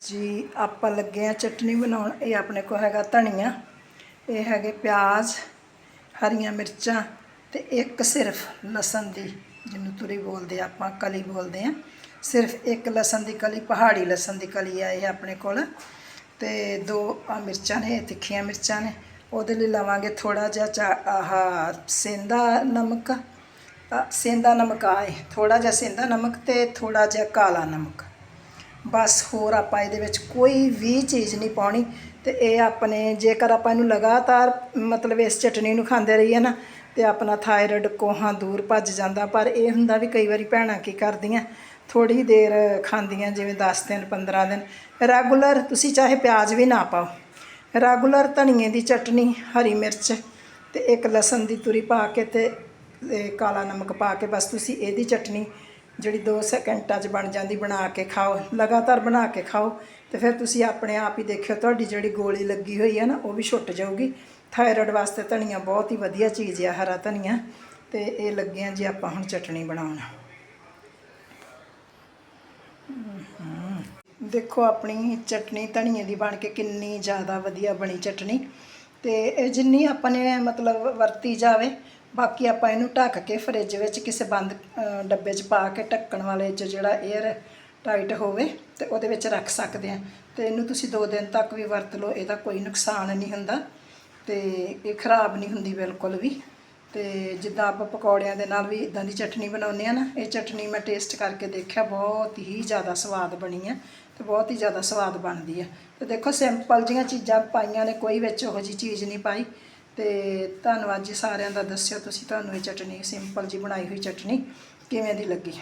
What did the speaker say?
ਜੀ, ਆਪਾਂ ਲੱਗੇ ਆ ਚਟਨੀ ਬਣਾਉਣ। ਇਹ ਆਪਣੇ ਕੋਲ ਹੈਗਾ ਧਨੀਆ, ਇਹ ਹੈਗੇ ਪਿਆਜ਼, ਹਰੀਆਂ ਮਿਰਚਾਂ ਤੇ ਇੱਕ ਸਿਰਫ ਲਸਣ ਦੀ, ਜਿਹਨੂੰ ਤੁਰੀ ਬੋਲਦੇ ਆ ਆਪਾਂ, ਕਲੀ ਬੋਲਦੇ ਆ। ਸਿਰਫ ਇੱਕ ਲਸਣ ਦੀ ਕਲੀ, ਪਹਾੜੀ ਲਸਣ ਦੀ ਕਲੀ ਆ ਇਹ ਆਪਣੇ ਕੋਲ। ਤੇ ਦੋ ਆ ਮਿਰਚਾਂ ਨੇ, ਇਹ ਤਿੱਖੀਆਂ ਮਿਰਚਾਂ ਨੇ। ਉਹਦੇ ਲਈ ਲਵਾਂਗੇ ਥੋੜਾ ਜਿਹਾ ਚਾ- ਆਹ ਸੇਂਦਾ ਨਮਕ। ਸੇਂਦਾ ਨਮਕ ਆਏ ਥੋੜਾ ਜਿਹਾ ਸੇਂਦਾ ਨਮਕ ਤੇ ਥੋੜਾ ਜਿਹਾ ਕਾਲਾ ਨਮਕ। ਬਸ ਹੋਰ ਆਪਾਂ ਇਹਦੇ ਵਿੱਚ ਕੋਈ ਵੀ ਚੀਜ਼ ਨਹੀਂ ਪਾਉਣੀ ਤੇ ਇਹ ਆਪਣੇ ਜੇਕਰ ਆਪਾਂ ਇਹਨੂੰ ਲਗਾਤਾਰ ਮਤਲਬ ਇਸ ਚਟਨੀ ਨੂੰ ਖਾਂਦੇ ਰਹੀਏ ਨਾ ਤੇ ਆਪਣਾ ਥਾਇਰਾਇਡ ਕੋਹਾਂ ਦੂਰ ਭੱਜ ਜਾਂਦਾ। ਪਰ ਇਹ ਹੁੰਦਾ ਵੀ ਕਈ ਵਾਰੀ ਭੈਣਾਂ ਕੀ ਕਰਦੀਆਂ ਥੋੜੀ ਦੇਰ ਖਾਂਦੀਆਂ ਜਿਵੇਂ 10 ਦਿਨ 15 ਦਿਨ। ਰੈਗੂਲਰ ਤੁਸੀਂ ਚਾਹੇ ਪਿਆਜ਼ ਵੀ ਨਾ ਪਾਓ। ਰੈਗੂਲਰ ਧਨੀਏ ਦੀ ਚਟਨੀ, ਹਰੀ ਮਿਰਚ ਤੇ ਇੱਕ ਲਸਣ ਦੀ ਤੁਰੀ ਪਾ ਕੇ ਤੇ ਇਹ ਕਾਲਾ ਨਮਕ ਪਾ ਕੇ ਬਸ ਤੁਸੀਂ ਇਹਦੀ ਚਟਨੀ ਜਿਹੜੀ 2 ਸੈਕਿੰਟਾਂ 'ਚ ਬਣ ਜਾਂਦੀ ਬਣਾ ਕੇ ਖਾਓ, ਲਗਾਤਾਰ ਬਣਾ ਕੇ ਖਾਓ, ਤੇ ਫਿਰ ਤੁਸੀਂ ਆਪਣੇ ਆਪ ਹੀ ਦੇਖਿਓ ਤੁਹਾਡੀ ਜਿਹੜੀ ਗੋਲੀ ਲੱਗੀ ਹੋਈ ਹੈ ਨਾ, ਉਹ ਵੀ ਛੁੱਟ ਜਾਊਗੀ। ਥਾਇਰਾਇਡ ਵਾਸਤੇ ਧਨੀਆ ਬਹੁਤ ਹੀ ਵਧੀਆ ਚੀਜ਼ ਆ, ਹਰਾ ਧਨੀਆ, ਤੇ ਇਹ ਲੱਗੇ ਆ ਜੀ ਆਪਾਂ ਹੁਣ ਚਟਨੀ ਬਣਾਉਣ। ਦੇਖੋ ਆਪਣੀ ਚਟਨੀ ਧਨੀਏ ਦੀ ਬਣ ਕੇ ਕਿੰਨੀ ਜ਼ਿਆਦਾ ਵਧੀਆ ਬਣੀ ਚਟਨੀ ਤੇ ਇਹ ਜਿੰਨੀ ਆਪਾਂ ਨੇ ਮਤਲਬ ਵਰਤੀ ਜਾਵੇ ਬਾਕੀ ਆਪਾਂ ਇਹਨੂੰ ਢੱਕ ਕੇ ਫਰਿੱਜ ਵਿੱਚ ਕਿਸੇ ਬੰਦ ਡੱਬੇ 'ਚ ਪਾ ਕੇ ਢੱਕਣ ਵਾਲੇ 'ਚ ਜਿਹੜਾ 에ਅਰ ਟਾਈਟ ਹੋਵੇ ਤੇ ਉਹਦੇ ਵਿੱਚ ਰੱਖ ਸਕਦੇ ਆ ਤੇ ਇਹਨੂੰ ਤੁਸੀਂ 2 ਦਿਨ ਤੱਕ ਵੀ ਵਰਤ ਲਓ, ਇਹਦਾ ਕੋਈ ਨੁਕਸਾਨ ਨਹੀਂ ਹੁੰਦਾ ਤੇ ਇਹ ਖਰਾਬ ਨਹੀਂ ਹੁੰਦੀ ਬਿਲਕੁਲ ਵੀ। ਤੇ ਜਿੱਦਾਂ ਆਪਾਂ ਪਕੌੜਿਆਂ ਦੇ ਨਾਲ ਵੀ ਇਦਾਂ ਦੀ ਚਟਨੀ ਬਣਾਉਂਦੇ ਆ ਨਾ, ਇਹ ਚਟਨੀ ਮੈਂ ਟੇਸਟ ਕਰਕੇ ਦੇਖਿਆ ਬਹੁਤ ਹੀ ਜ਼ਿਆਦਾ ਸਵਾਦ ਬਣੀ ਆ ਤੇ ਬਹੁਤ ਹੀ ਜ਼ਿਆਦਾ ਸਵਾਦ ਬਣਦੀ ਆ। ਤੇ ਦੇਖੋ ਸਿੰਪਲ ਜੀਆਂ ਚੀਜ਼ਾਂ ਪਾਈਆਂ ਨੇ, ਕੋਈ ਵਿੱਚ ਉਹੋ ਜੀ ਚੀਜ਼ ਨਹੀਂ ਪਾਈ। ਤੇ ਧੰਨਵਾਦ ਜੀ ਸਾਰਿਆਂ ਦਾ ਦੱਸਿਓ ਤੁਸੀਂ ਤੁਹਾਨੂੰ ਇਹ ਚਟਨੀ ਸਿੰਪਲ ਜੀ ਬਣਾਈ ਹੋਈ ਚਟਨੀ ਕਿਵੇਂ ਦੀ ਲੱਗੀ?